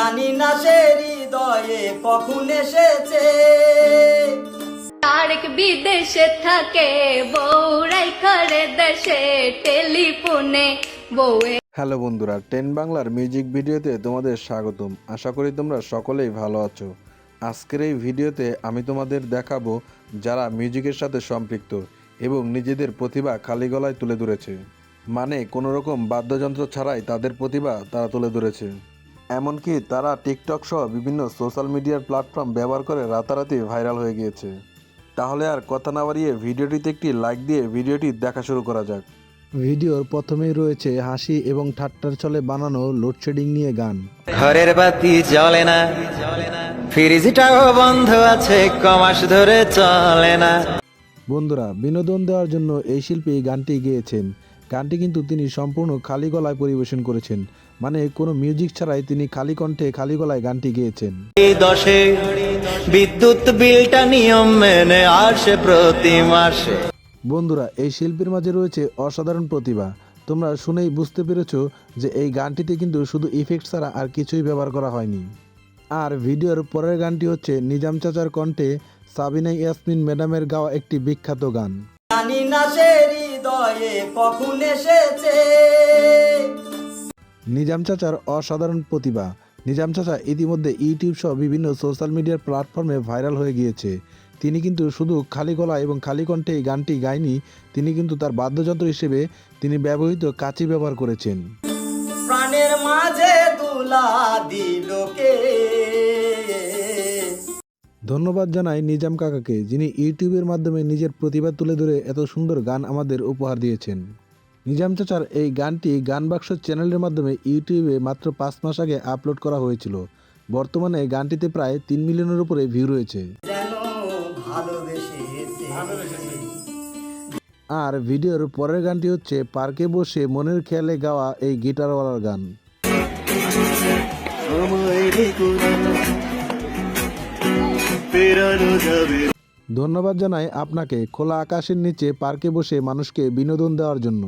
জানি না সে হৃদয়ে কখন এসেছে। তারেক বিদেশে থাকে বউরাই করে দেশে টেলিফোনে বউয়ে। হ্যালো বন্ধুরা টেন বাংলার মিউজিক ভিডিওতে তোমাদের স্বাগতম। আশা করি তোমরা সকলেই ভালো আছো। আজকের এই ভিডিওতে আমি তোমাদের দেখাবো যারা মিউজিকের সাথে সম্পৃক্ত এবং নিজেদের প্রতিভা খালি গলায় তুলে ধরেছে। মানে কোনো রকম বাদ্যযন্ত্র ছাড়াই তাদের প্রতিভা তারা তুলে ধরেছে। এমনকি তারা টিকটক সহ বিভিন্ন সোশ্যাল মিডিয়ার প্ল্যাটফর্ম ব্যবহার করে রাতারাতি ভাইরাল হয়ে গিয়েছে। তাহলে আর কথা না বাড়িয়ে ভিডিওটিতে একটি লাইক দিয়ে ভিডিওটি দেখা শুরু করা যাক। ভিডিওর প্রথমেই রয়েছে হাসি এবং ঠাট্টার ছলে বানানো লোডশেডিং নিয়ে গান। ঘরের বাতি জ্বলে না ফ্রিজটাও বন্ধ আছে কমাস ধরে চলে না। বন্ধুরা বিনোদন দেওয়ার জন্য এই শিল্পী গানটি গেয়েছেন। গানটি কিন্তু তিনি সম্পূর্ণ খালি গলায় পরিবেশন করেছেন। মানে কোনো মিউজিক ছাড়াই তিনি খালি কণ্ঠে খালি গলায় গানটি গেয়েছেন। এই দশে বিদ্যুৎ বিলটা নিয়ম মেনে আসে প্রতি মাসে। বন্ধুরা এই শিল্পীর মাঝে রয়েছে অসাধারণ প্রতিভা। তোমরা শুনেই বুঝতে পেরেছ যে এই গানটিতে কিন্তু শুধু ইফেক্ট ছাড়া আর কিছুই ব্যবহার করা হয়নি। আর ভিডিওর পরের গানটি হচ্ছে নিজাম চাচার কণ্ঠে সাবিনা ইয়াসমিন ম্যাডামের গাওয়া একটি বিখ্যাত গান। জানি না সে হৃদয়ে কখন এসেছে। নিজাম চাচার অসাধারণ প্রতিভা। নিজাম চাচা ইতিমধ্যে ইউটিউব সহ বিভিন্ন সোশ্যাল মিডিয়ার প্ল্যাটফর্মে ভাইরাল হয়ে গিয়েছে। তিনি কিন্তু শুধু খালি গলা এবং খালি কণ্ঠে এই গানটি গায়নি তিনি কিন্তু তার বাদ্যযন্ত্র হিসেবে তিনি ব্যবহৃত কাঁচি ব্যবহার করেছেন। প্রাণের মাঝে তুলা ধন্যবাদ জানাই নিজাম কাকাকে যিনি ইউটিউবের মাধ্যমে নিজের প্রতিভা তুলে ধরে এত সুন্দর গান আমাদের উপহার দিয়েছেন। নিজাম চাচার এই গানটি গানবাক্স চ্যানেলের মাধ্যমে ইউটিউবে মাত্র পাঁচ মাস আগে আপলোড করা হয়েছিল। বর্তমানে গানটিতে প্রায় তিন মিলিয়নের উপরে ভিউ রয়েছে। আর ভিডিওর পরের গানটি হচ্ছে, পার্কে বসে মনের খেয়ালে গাওয়া এই গিটারওয়ালার গান। ধন্যবাদ জানাই আপনাকে খোলা আকাশের নিচে পার্কে বসে মানুষকে বিনোদন দেওয়ার জন্য।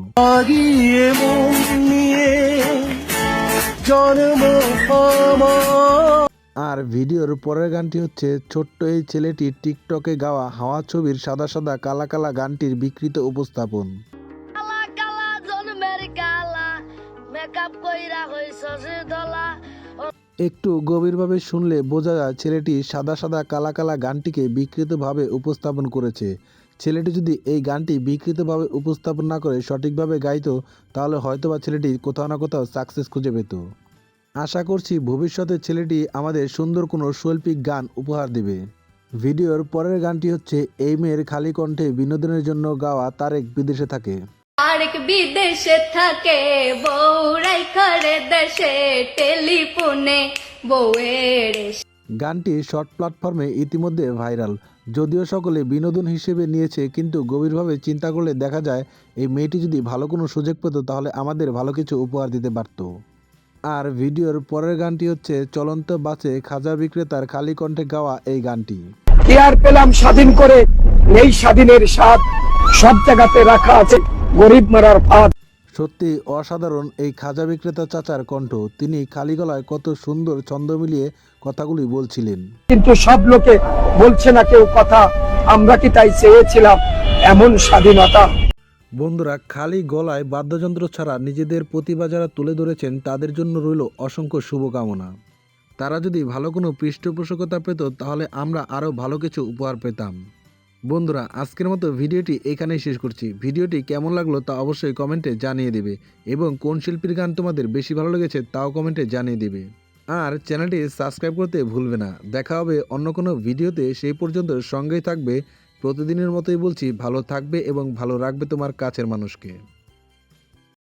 আর ভিডিওর পরের গানটি হচ্ছে ছোট্ট এই ছেলেটির টিকটকে গাওয়া হাওয়া ছবির সাদা সাদা কালা কালা গানটির বিকৃত উপস্থাপন। কালা কালা জন্মের কালা মেকআপ কইরা দলা। একটু গভীরভাবে শুনলে বোঝা যায় ছেলেটি সাদা সাদা কালা কালা গানটিকে বিকৃতভাবে উপস্থাপন করেছে। ছেলেটি যদি এই গানটি বিকৃতভাবে উপস্থাপন না করে সঠিকভাবে গাইতো, তাহলে হয়তোবা ছেলেটি কোথাও না কোথাও সাকসেস খুঁজে পেত। আশা করছি ভবিষ্যতে ছেলেটি আমাদের সুন্দর কোনো শৈল্পিক গান উপহার দেবে। ভিডিওর পরের গানটি হচ্ছে, এই মেয়ের খালি কণ্ঠে বিনোদনের জন্য গাওয়া তারেক বিদেশে থাকে। তারেক বিদেশে থাকে করে দেশে টেলিফোনে বউয়ের গানটি শর্ট প্ল্যাটফর্মে ইতিমধ্যে ভাইরাল। যদিও সকলে বিনোদন হিসেবে নিয়েছে কিন্তু গভীরভাবে চিন্তা করলে দেখা যায় এই মেয়েটি যদি ভালো কোনো সুযোগ পেত তাহলে আমাদের ভালো কিছু উপহার দিতে পারত। আর ভিডিওর পরের গানটি হচ্ছে চলন্ত বাসে খাজা বিক্রেতার খালি কণ্ঠে গাওয়া এই গানটি। কি আর পেলাম স্বাধীন করে এই স্বাধীনের স্বাদ সব জায়গাতে রাখা আছে গরিব মারার ফাঁদ। সত্যি অসাধারণ এই খাজা বিক্রেতা চাচার কণ্ঠ। তিনি খালি গলায় কত সুন্দর ছন্দ মিলিয়ে কথাগুলি বলছিলেন। কিন্তু সব লোকে বলছে না কেউ কথা আমরা কি তাই চেয়েছিলাম এমন স্বাধীনতা? বন্ধুরা খালি গলায় বাদ্যযন্ত্র ছাড়া নিজেদের প্রতিভা যারা তুলে ধরেছেন তাদের জন্য রইল অসংখ্য শুভকামনা। তারা যদি ভালো কোনো পৃষ্ঠপোষকতা পেত তাহলে আমরা আরও ভালো কিছু উপহার পেতাম। বন্ধুরা, আজকের মতো ভিডিওটি এখানেই শেষ করছি। ভিডিওটি কেমন লাগল তা অবশ্যই কমেন্টে জানিয়ে দেবে এবং কোন শিল্পীর গান তোমাদের বেশি ভালো লেগেছে তাও কমেন্টে জানিয়ে দেবে। আর চ্যানেলটি সাবস্ক্রাইব করতে ভুলবে না। দেখা হবে অন্য কোনো ভিডিওতে, সেই পর্যন্ত সঙ্গেই থাকবে। প্রতিদিনের মতোই বলছি, ভালো থাকবে এবং ভালো রাখবে তোমার কাছের মানুষকে।